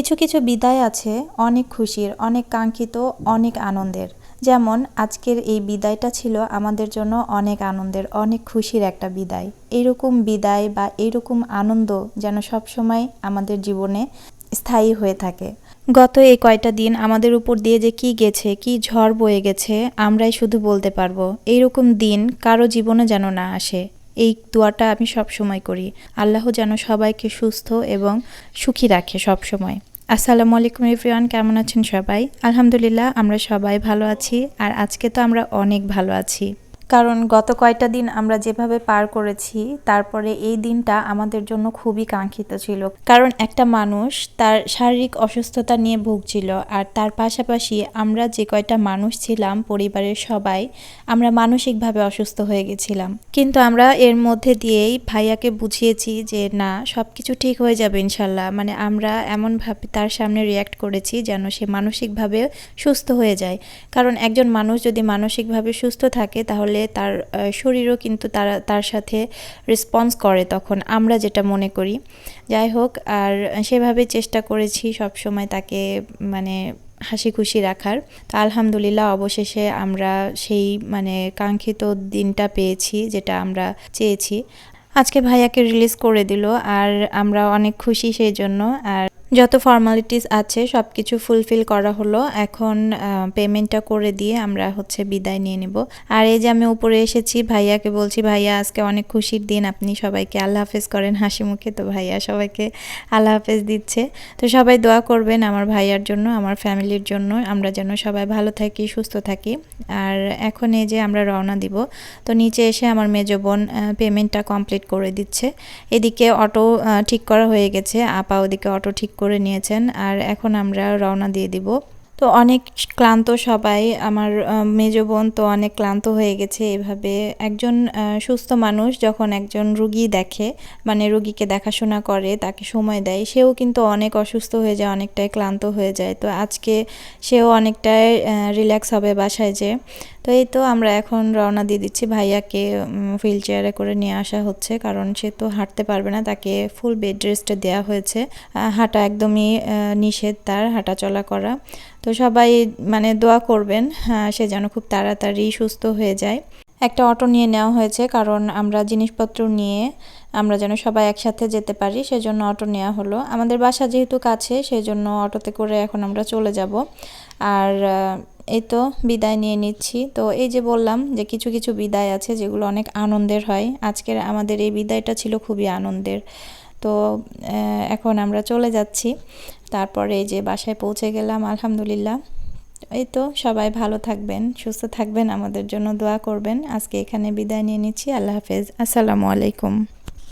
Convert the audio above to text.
কিছু কিছু বিদায় আছে অনেক খুশির, অনেক কাঙ্ক্ষিত, অনেক আনন্দের। যেমন আজকের এই বিদায়টা ছিল আমাদের জন্য অনেক আনন্দের, অনেক খুশির একটা বিদায়। এরকম বিদায় বা এরকম আনন্দ যেন সবসময় আমাদের জীবনে স্থায়ী হয়ে থাকে। গত এই কয়টা দিন আমাদের উপর দিয়ে যে কি গেছে, কি ঝড় বয়ে গেছে, আমরাই শুধু বলতে পারব এইরকম দিন কারও জীবনে যেন না আসে। এই দোয়াটা আমি সব সময় করি। আল্লাহ যেন সবাইকে সুস্থ এবং সুখী রাখে সব সময় আসসালামু আলাইকুম এভরিওয়ান, কেমন আছেন সবাই? আলহামদুলিল্লাহ, আমরা সবাই ভালো আছি। আর আজকে তো আমরা অনেক ভালো আছি। কারণ গত কয়টা দিন আমরা যেভাবে পার করেছি, তারপরে এই দিনটা আমাদের জন্য খুবই কাঙ্ক্ষিত ছিল। কারণ একটা মানুষ তার শারীরিক অসুস্থতা নিয়ে ভুগছিল আর তার পাশাপাশি আমরা যে কয়টা মানুষ ছিলাম পরিবারের সবাই, আমরা মানসিকভাবে অসুস্থ হয়ে গেছিলাম। কিন্তু আমরা এর মধ্যে দিয়েই ভাইয়াকে বুঝিয়েছি যে, না সব কিছু ঠিক হয়ে যাবে ইনশাল্লাহ। মানে আমরা এমনভাবে তার সামনে রিয়্যাক্ট করেছি যেন সে মানসিকভাবে সুস্থ হয়ে যায়। কারণ একজন মানুষ যদি মানসিকভাবে সুস্থ থাকে, তাহলে তার শরীরও কিন্তু তারা, তার সাথে রেসপন্স করে তখন, আমরা যেটা মনে করি। যাই হোক, আর সেভাবে চেষ্টা করেছি সব সময় তাকে মানে হাসি খুশি রাখার। তা আলহামদুলিল্লাহ, অবশেষে আমরা সেই মানে কাঙ্ক্ষিত দিনটা পেয়েছি যেটা আমরা চেয়েছি। আজকে ভাইয়াকে রিলিজ করে দিল, আর আমরা অনেক খুশি সেই জন্য, আর যত ফর্মালিটিস আছে সব কিছু ফুলফিল করা হলো। এখন পেমেন্টটা করে দিয়ে আমরা হচ্ছে বিদায় নিয়ে নিব। আর এই যে আমি উপরে এসেছি, ভাইয়াকে বলছি, ভাইয়া, আজকে অনেক খুশির দিন। আপনি সবাইকে আল্লাহ হাফেজ করেন হাসি মুখে। তো ভাইয়া সবাইকে আল্লাহ হাফেজ দিচ্ছে। তো সবাই দোয়া করবেন আমার ভাইয়ার জন্য, আমার ফ্যামিলির জন্য। আমরা যেন সবাই ভালো থাকি, সুস্থ থাকি। আর এখন এই যে আমরা রওনা দিব, তো নিচে এসে আমার মেজ বোন পেমেন্টটা কমপ্লিট করে দিচ্ছে। এদিকে অটো ঠিক করা হয়ে গেছে। আপা ওদিকে অটো ঠিক করে নিয়েছেন আর এখন আমরা রওনা দিয়ে দিব। তো অনেক ক্লান্ত সবাই, আমার মেজ বোন তো অনেক ক্লান্ত হয়ে গেছে এভাবে। একজন সুস্থ মানুষ যখন একজন রুগী দেখে মানে রুগীকে দেখাশোনা করে, তাকে সময় দেয়, সেও কিন্তু অনেক অসুস্থ হয়ে যায়, অনেকটাই ক্লান্ত হয়ে যায়। তো আজকে সেও অনেকটাই রিল্যাক্স হবে বাসায় যে তো এই তো আমরা এখন রওনা দিয়ে দিচ্ছি ভাইয়াকে হুইল চেয়ারে করে নিয়ে আসা হচ্ছে। কারণ সে তো হাঁটতে পারবে না, তাকে ফুল বেড রেস্টে দেওয়া হয়েছে। হাঁটা একদমই নিষেধ তার হাঁটা চলা করা। তো সবাই মানে দোয়া করবেন সে যেন খুব তাড়াতাড়ি সুস্থ হয়ে যায়। একটা অটো নিয়ে নেওয়া হয়েছে, কারণ আমরা জিনিসপত্র নিয়ে আমরা যেন সবাই একসাথে যেতে পারি, সেজন্য অটো নেওয়া হলো। আমাদের বাসা যেহেতু কাছে সেই জন্য অটোতে করে এখন আমরা চলে যাব। আর এই তো বিদায় নিয়ে নিচ্ছি। তো এই যে বললাম যে কিছু কিছু বিদায় আছে, যেগুলো অনেক আনন্দের হয়। আজকের আমাদের এই বিদায়টা ছিল খুবই আনন্দের। তো এখন আমরা চলে যাচ্ছি। তারপরে এই যে বাসায় পৌঁছে গেলাম, আলহামদুলিল্লাহ। এই তো, সবাই ভালো থাকবেন, সুস্থ থাকবেন, আমাদের জন্য দোয়া করবেন। আজকে এখানে বিদায় নিয়ে নিচ্ছি, আল্লাহ হাফেজ। আসসালামু আলাইকুম।